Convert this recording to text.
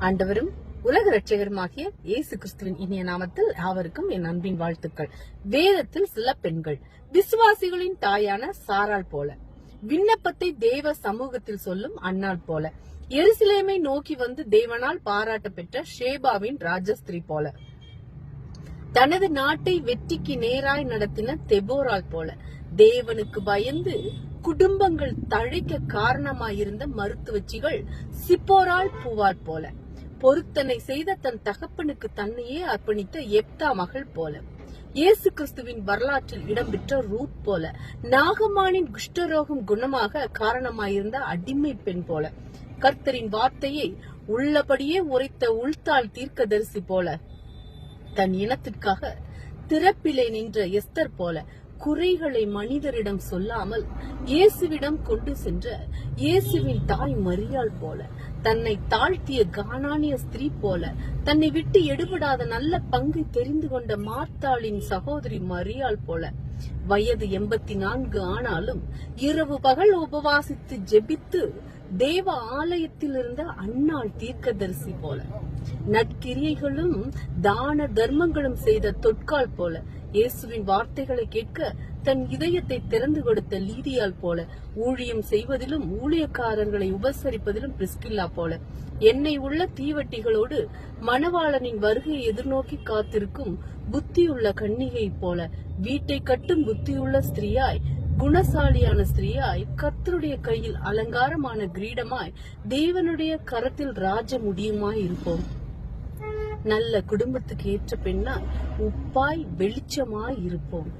ஆண்டவரும் உலக ரட்சகருமாகிய இயேசு கிறிஸ்துவின் இனிய நாமத்தில் யாவருக்கும் என் அன்பின் வாழ்த்துக்கள். வேதத்தில் சில பெண்கள் விசுவாசிகளின் தாயான சாரால் போல விண்ணப்பத்தை தேவ சமூகத்தில் சொல்லும் அன்னாள் போல எருசலேமை நோக்கி வந்து தேவனால் பாராட்ட பெற்ற ஷேபாவின் ராஜஸ்திரி போல தனது நாட்டை வெற்றிக்கு நேராய் நடத்தின தெபோரால் போல தேவனுக்கு பயந்து குடும்பங்கள் தழைக்க காரணமாயிருந்த மருத்துவச்சிகள் சிப்போரால் பூவால் போல பொருத்தனை செய்த தன் தகப்பனுக்கு தன்னையே அர்ப்பணித்த எப்தா மகள் போல. இயேசு கிறிஸ்துவின் வரலாற்றில் இடம்பெற்ற ரூத் போல. நாகமானின் குஷ்டரோகம் குணமாக காரணமாயிருந்த அடிமை பெண் போல. கர்த்தரின் வார்த்தையை உள்ளபடியே உரைத்த உள்தாள் தீர்க்கதரிசி போல. தன் இனத்திற்காக திறப்பிலே நின்ற எஸ்தர் போல. குறைகளை மனிதரிடம் சொல்லாமல் இயேசுவிடம் கொண்டு சென்ற இயேசுவின் தாய் மரியாள் போல. தன்னை தாழ்த்திய கானானிய ஸ்திரீ போல தன்னை விட்டு எடுபடாத நல்ல பங்கு தெரிந்து கொண்ட மார்த்தாளின் சகோதரி மரியாள் போல. வயது எண்பத்தி நான்கு ஆனாலும் இரவு பகல் உபவாசித்து ஜெபித்து தேவ ஆலயத்தில் இருந்த அன்னாள் தீர்க்கதரிசி போல. நற்கிரியைகளும் தான தர்மங்களும் செய்த தொட்கால் போல இயேசுவின் வார்த்தைகளை கேட்க தன் இதயத்தை திறந்து கொடுத்த லீதியால் போல ஊழியம் செய்வதிலும் ஊழியக்காரர்களை உபசரிப்பதிலும் பிரிஸ்கில்லா போல. என்னை உள்ள தீவட்டிகளோடு மணவாளனின் வருகையை எதிர்நோக்கி காத்திருக்கும் புத்தியுள்ள கன்னிகை போல வீட்டை கட்டும் புத்தியுள்ள ஸ்திரீயாய் குணசாலியான ஸ்திரீயாய் கத்தருடைய கையில் அலங்காரமான கிரீடமாய் தேவனுடைய கரத்தில் ராஜ முடியுமாய் இருப்போம். நல்ல குடும்பத்துக்கு ஏற்ற பெண்ணா உப்பாய் வெளிச்சமாய் இருப்போம்.